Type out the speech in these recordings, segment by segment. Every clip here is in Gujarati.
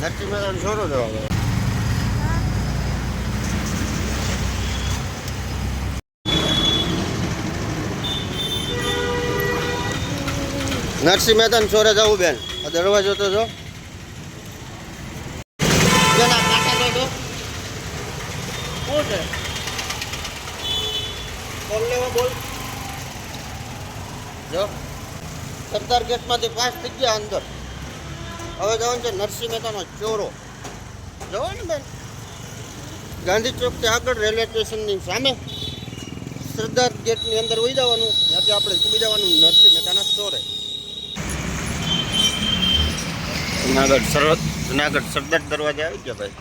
નરસિંહ મહેતાનો છોરો આવે. નરસિંહ મહેતાને છોરે જવું બેન. આ દરવાજો તો જો. બેન આ કાંટા તો. શું છે? બોલ લેવા બોલ. જો. સરદાર ગેટમાંથી પાસ થઈ ગયા અંદર. હવે જવાનું છે નરસિંહ મહેતાનો ચોરો. જવો ને બેન. ગાંધી ચોકથી આગળ રેલવે સ્ટેશનની સામે. સરદાર ગેટની અંદર ઉઈ જવાનું. ત્યાંથી આપણે ઊભી જવાનું નરસિંહ મહેતાના ચોરે. જુનાગઢ સરહદ, જુનાગઢ સરદાર દરવાજે આવી ગયા ભાઈ.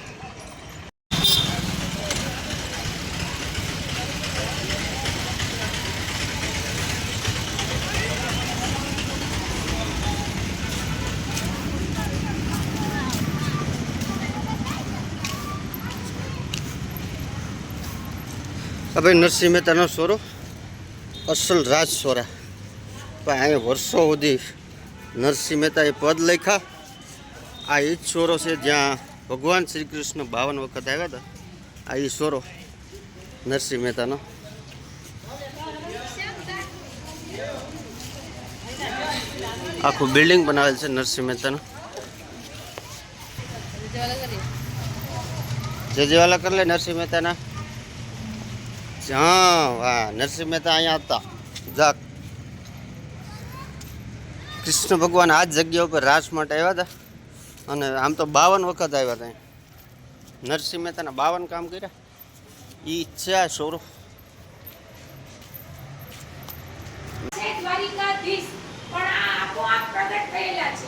ભાઈ નરસિંહ મહેતાનો સોરો અસલ રાજ સોરા પણ અહીંયા વર્ષો સુધી નરસિંહ મહેતાએ પદ લખ્યા. આ એ જ સોરો છે જ્યાં ભગવાન શ્રી કૃષ્ણ બાવન વખત આવ્યા હતા. આ એ સોરો નરસિંહ મહેતાનો. આખું બિલ્ડિંગ બનાવેલ છે નરસિંહ મહેતાનું. જય જેવાલા કરી લે નરસિંહ મહેતાના. હા વાહ નરસિંહ મહેતા અહીંયા હતા. જા કૃષ્ણ ભગવાન આ જ જગ્યા ઉપર રાસ માટે આવ્યા હતા. અને આમ તો બાવન વખત આવ્યા હતા. નરસિંહ મહેતાના બાવન કામ કર્યા. એ છે આ સોરો. પ્રગટ થયેલા છે.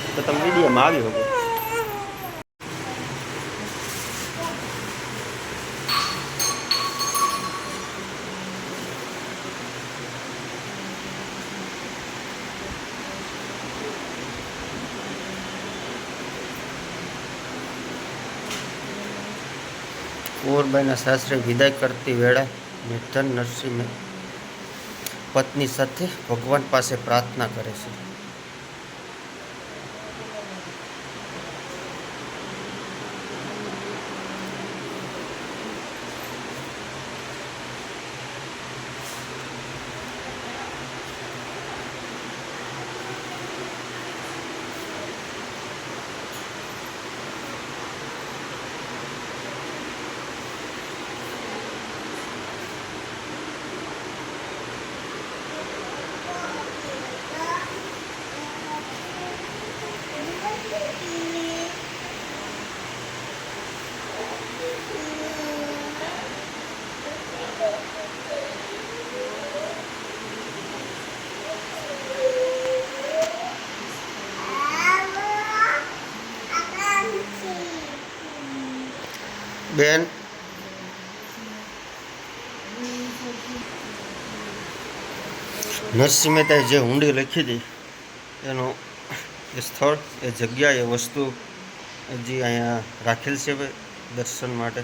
તો તમે મીડિયામાં આવી શકો કુંવરબાઈના સાસરે વિદાય કરતી વેળા નિર્ધન નરસિંહ પત્ની સાથે ભગવાન પાસે પ્રાર્થના કરે છે બેન? નરસિંહ મહેતાએ જે હુંડી લખી હતી, એનું એ સ્થળ, એ જગ્યા, એ વસ્તુ હજી અહીંયા રાખેલ છે દર્શન માટે.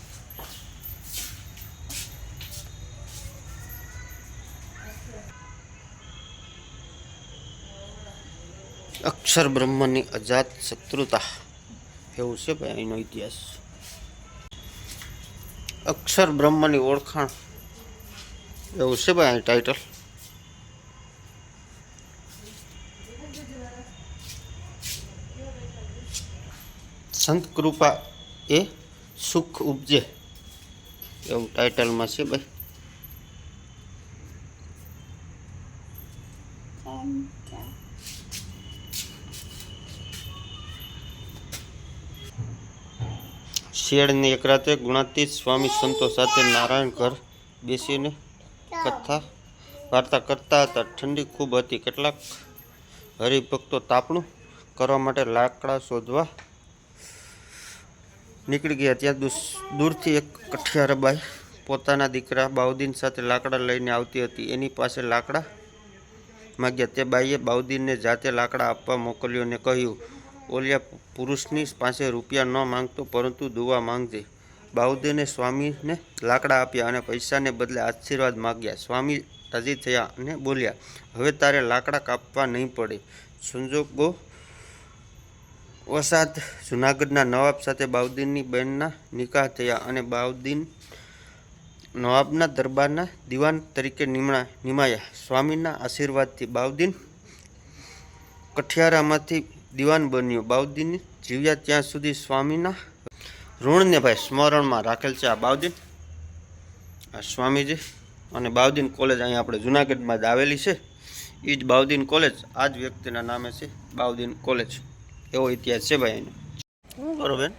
અક્ષર બ્રહ્મની અજાત શત્રુતા. એવું છે ભાઈ, અહીંનો ઇતિહાસ. અક્ષર બ્રહ્મની ઓળખાણ. એવું છે ભાઈ, અહીં ટાઇટલ સંત કૃપા એ સુખ ઉપજે. એવું ટાઇટલમાં છે ભાઈ. શિયાળની એક રાતે ગુણાતીત સ્વામી સંતો સાથે નારાયણ ઘર બેસીને કથા વાર્તા કરતા હતા. ઠંડી ખૂબ હતી. કેટલાક હરિભક્તો તાપણું કરવા માટે લાકડા શોધવા નીકળી ગયા. ત્યાં દૂરથી એક કઠિયારબાઈ પોતાના દીકરા બાઉદીન સાથે લાકડા લઈને આવતી હતી. એની પાસે લાકડા માગ્યા. તે બાઈએ બાઉદીનને જાતે લાકડા આપવા મોકલ્યો ને કહ્યું ઓલિયા પુરુષની પાસે રૂપિયા ન માંગતો, પરંતુ દુવા માંગજે. બાઉદીને સ્વામીને લાકડા આપ્યા અને પૈસાને બદલે આશીર્વાદ માગ્યા. સ્વામી રાજી થયા અને બોલ્યા, હવે તારે લાકડા કાપવા નહીં પડે. સંજોગો વસાત જુનાગઢના નવાબ સાથે બાઉદીનની બહેનના નિકાહ થયા અને બાઉદીન નવાબના દરબારના દિવાન તરીકે નિમણા, નિમાયા. સ્વામીના આશીર્વાદથી બાઉદીન કઠિયારામાંથી દિવાન બન્યો. બાઉદીન જીવ્યા ત્યાં સુધી સ્વામીના ઋણને ભાઈ સ્મરણમાં રાખેલ છે આ બાઉદીન આ સ્વામીજી અને બાઉદીન કોલેજ અહીંયા આપણે જુનાગઢમાં જ આવેલી છે. એ જ બાઉદીન કોલેજ આ જ વ્યક્તિના નામે છે બાઉદીન કોલેજ. એવો ઇતિહાસ છે ભાઈ એનો. શું કરો બેન?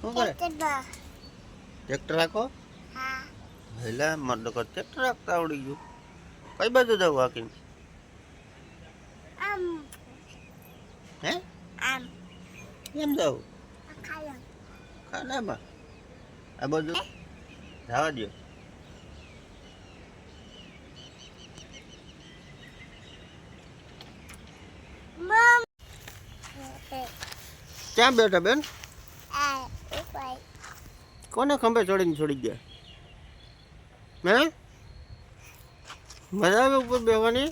શું કરે? ટ્રેક્ટર રાખો? હેલા મારે ટ્રેક્ટર રાખતા આવડી ગયું. કઈ બાજુ જવું હાકીને હે એમ જવું ખાનામાં આ બાજુ જવા દો ક્યાં બેઠા બેન કોને ખંભે ચડીને છોડી ગયા હે મજા આવે ઉપર બેવાની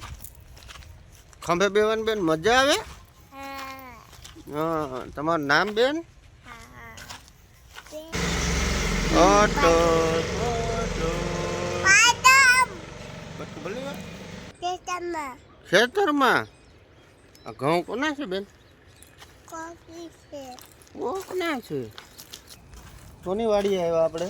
ખંભે બેવાની બેન મજા આવે હા તમારું નામ બેન ઓટો. ખેતરમાં આ ઘઉં કોના છે બેન કોના છે કોની વાડી આવ્યા આપણે